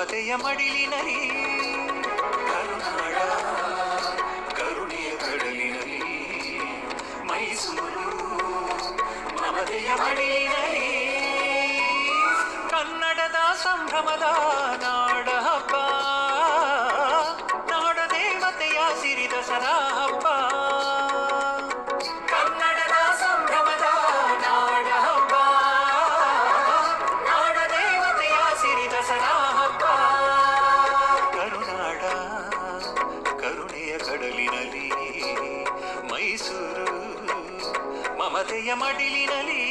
ಮಮತೆಯ ಮಡಿಲಿನಲ್ಲಿ ಕರುನಾಡ ಕರುಣೆಯ ಕಡಲಿನಲ್ಲಿ ಮೈಸೂರು ಮಮತೆಯ ಮಡಿಲಿನಲಿ ಕನ್ನಡದ ಸಂಭ್ರಮದ ನಾಡ. ಮಮತೆಯ ಮಡಿಲಿನಲಿ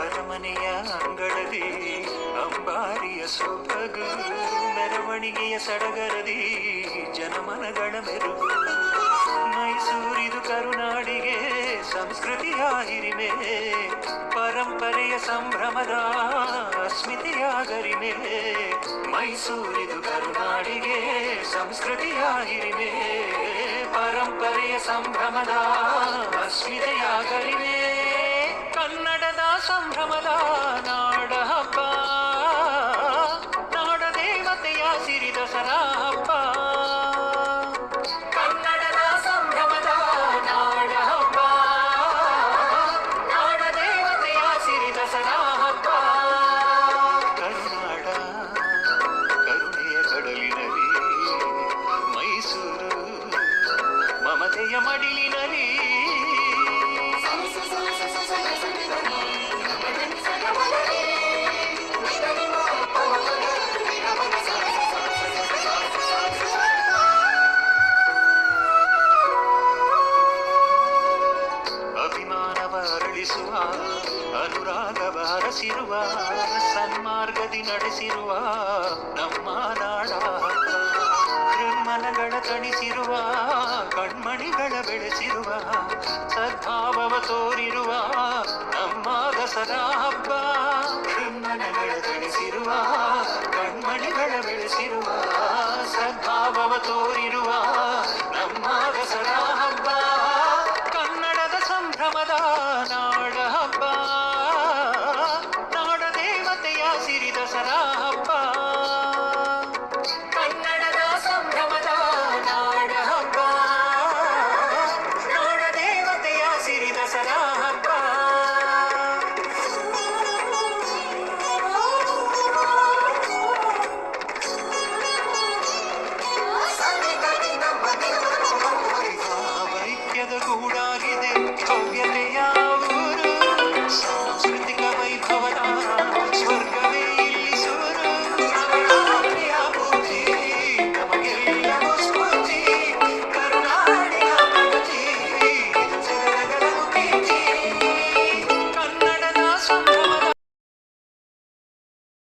ಅರಮನೆಯ ಅಂಗಳದಿ ಅಂಬಾರಿಯ ಸಡಗರದಿ ಜನಮನಗಳ ಮೆರುಗು. ಮೈಸೂರಿದು ಕರುನಾಡಿಗೆ ಸಂಸ್ಕೃತಿಯ ಹಿರಿಮೆ ಪರಂಪರೆಯ ಸಂಭ್ರಮದ ಅಸ್ಮಿತೆಯ ಗರಿಮೆ ಮೈಸೂರಿದು ಕರುನಾಡಿಗೆ ಸಂಸ್ಕೃತಿಯ ಹಿರಿಮೆ ಪರಂಪರೆಯ ಸಂಭ್ರಮದ ಅಸ್ಮಿತೆಯ ಗರಿಮೆ ಕನ್ನಡದ ಸಂಭ್ರಮದ ನಾಡ ಅರಳಿಸುವ ಅನುರಾಗವ ಹರಸಿರುವ, ಸನ್ಮಾರ್ಗದಿ ನಡೆಸಿರುವ, ನಮ್ಮ ನಾಡ. ಹೃನ್ಮನಗಳ ತಣಿಸಿರುವ, ಕಣ್ಮಣಿಗಳ ಬೆಳೆಸಿರುವ, ಸದ್ಭಾವವ ತೋರಿರುವ, ನಮ್ಮ ದಸರಾ ಹಬ್ಬ. ಹೃನ್ಮನಗಳ ತಣಿಸಿರುವ, ಕಣ್ಮಣಿಗಳ ಬೆಳೆಸಿರುವ, ಸದ್ಭಾವವ ತೋರಿರುವ ಗೂಡಾಗಿದೆ ಭವ್ಯತೆಯ ಊರು ಸಾಂಸ್ಕೃತಿಕ